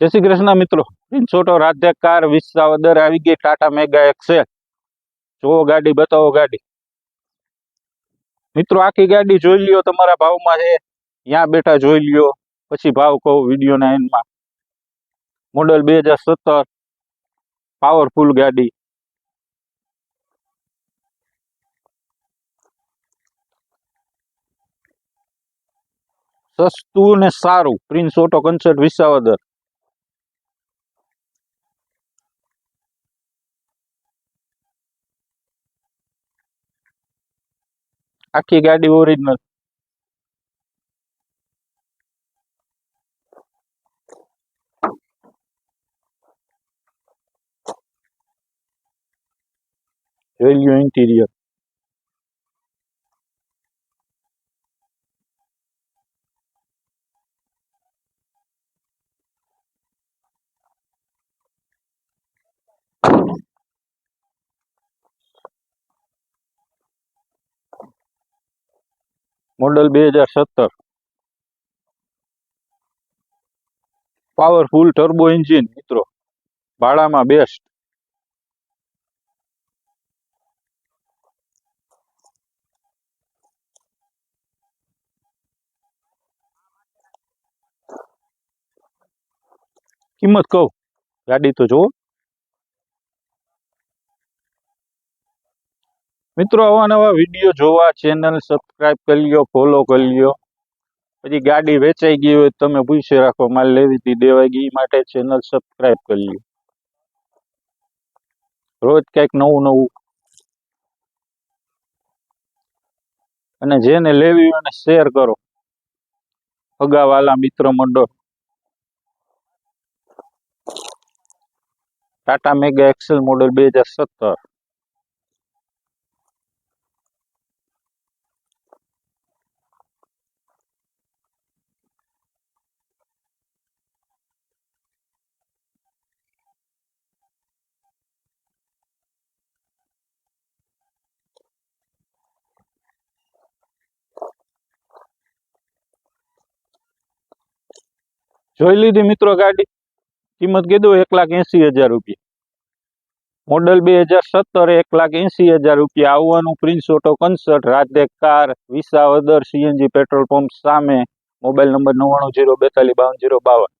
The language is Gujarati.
જય શ્રી કૃષ્ણ મિત્રો છોટો રાધે કાર વિસાવદર આવી ગઈ ટાટા મેગા એક્સેલ જો ગાડી બતાવો ગાડી મિત્રો આખી ગાડી જોઈ લ્યો તમારા ભાવમાં છે ત્યાં બેઠા જોઈ લ્યો પછી ભાવ કહું વિડીયોના એન્ડમાં મોડલ બે હજાર સત્તર પાવરફુલ ગાડી સસ્તું ને સારું પ્રિન્સ ઓટો કન્સર્ટ વિસાવદર આખી ગાડી ઓરિજિનલ જોઈ લ્યો ઇન્ટિરિયર મોડલ બે હજાર સત્તર પાવરફુલ ટર્બો એન્જિન મિત્રો ભાડામાં બેસ્ટ કિંમત કહું ગાડી તો જુઓ મિત્રો, આવા નવા વીડિયો જોવા ચેનલ સબસ્ક્રાઈબ કરી લ્યો ફોલો કરી લ્યો. પછી ગાડી વેચાઈ ગઈ હોય તમે પૂછી રાખો, માલ લેવી હતી દેવાઈ ગઈ માટે ચેનલ સબસ્ક્રાઈબ કરી લ્યો. રોજ કંઈક નવું નવું. અને જેને લેવી હોય એને શેર કરો. અગાવાલા મિત્ર મંડળ. ટાટા મેગા એક્સેલ મોડલ બે હજાર સત્તર. જોઈ લીધી મિત્રો ગાડી? કિંમત કીધું એક લાખ એસી હજાર રૂપિયા. મોડલ બે હજાર સત્તર એક લાખ એસી હજાર રૂપિયા. આવવાનું prince auto concert Radhe car, Visavadar CNG petrol pump સામે. મોબાઈલ નંબર નવ્વાણું જીરો બેતાલીસ બાવન જીરો બાવન.